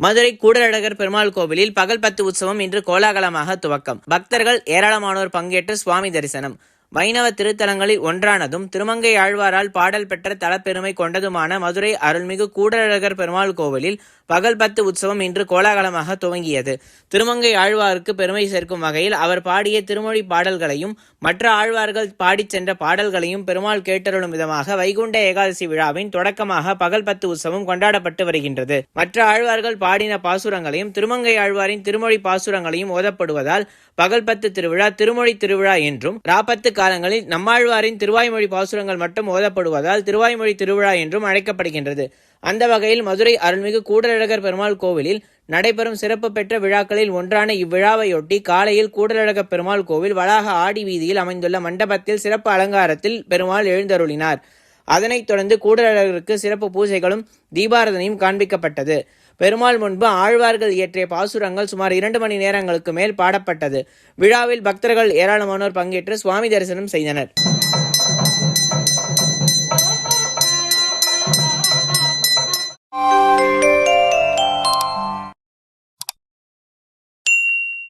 மதுரை கூடலழகர் பெருமாள் கோவிலில் பகல் பத்து உற்சவம் இன்று கோலாகலமாக துவக்கம். பக்தர்கள் ஏராளமானோர் பங்கேற்று சுவாமி தரிசனம். வைணவ திருத்தலங்களில் ஒன்றானதும் திருமங்கை ஆழ்வாரால் பாடல் பெற்ற தலப்பெருமை கொண்டதுமான மதுரை அருள்மிகு கூடலழகர் பெருமாள் கோவிலில் பகல் பத்து உற்சவம் இன்று கோலாகலமாக துவங்கியது. திருமங்கை ஆழ்வாருக்கு பெருமை சேர்க்கும் வகையில் அவர் பாடிய திருமொழி பாடல்களையும் மற்ற ஆழ்வார்கள் பாடிச் சென்ற பாடல்களையும் பெருமாள் கேட்டருளும் விதமாக வைகுண்ட ஏகாதசி விழாவின் தொடக்கமாக பகல் பத்து உற்சவம் கொண்டாடப்பட்டு வருகின்றது. மற்ற ஆழ்வார்கள் பாடின பாசுரங்களையும் திருமங்கை ஆழ்வாரின் திருமொழி பாசுரங்களையும் ஓதப்படுவதால் பகல் பத்து திருவிழா திருமொழி திருவிழா என்றும் ராப்பத்து காலங்களில் நம்மாழ்வாரின் திருவாய்மொழி பாசுரங்கள் மட்டும் ஓதப்படுவதால் திருவாய்மொழி திருவிழா என்றும் அழைக்கப்படுகின்றது. அந்த வகையில் மதுரை அருள்மிகு கூடலழகர் பெருமாள் கோவிலில் நடைபெறும் சிறப்பு பெற்ற விழாக்களில் ஒன்றான இவ்விழாவையொட்டி காலையில் கூடலழகர் பெருமாள் கோவில் வளாக ஆடி வீதியில் அமைந்துள்ள மண்டபத்தில் சிறப்பு அலங்காரத்தில் பெருமாள் எழுந்தருளினார். அதனைத் தொடர்ந்து கூடலழகருக்கு சிறப்பு பூஜைகளும் தீபாரதனையும் காண்பிக்கப்பட்டது. பெருமாள் முன்பு ஆழ்வார்கள் இயற்றிய பாசுரங்கள் சுமார் இரண்டு மணி நேரங்களுக்கு மேல் பாடப்பட்டது. விழாவில் பக்தர்கள் ஏராளமானோர் பங்கேற்று சுவாமி தரிசனம் செய்தனர்.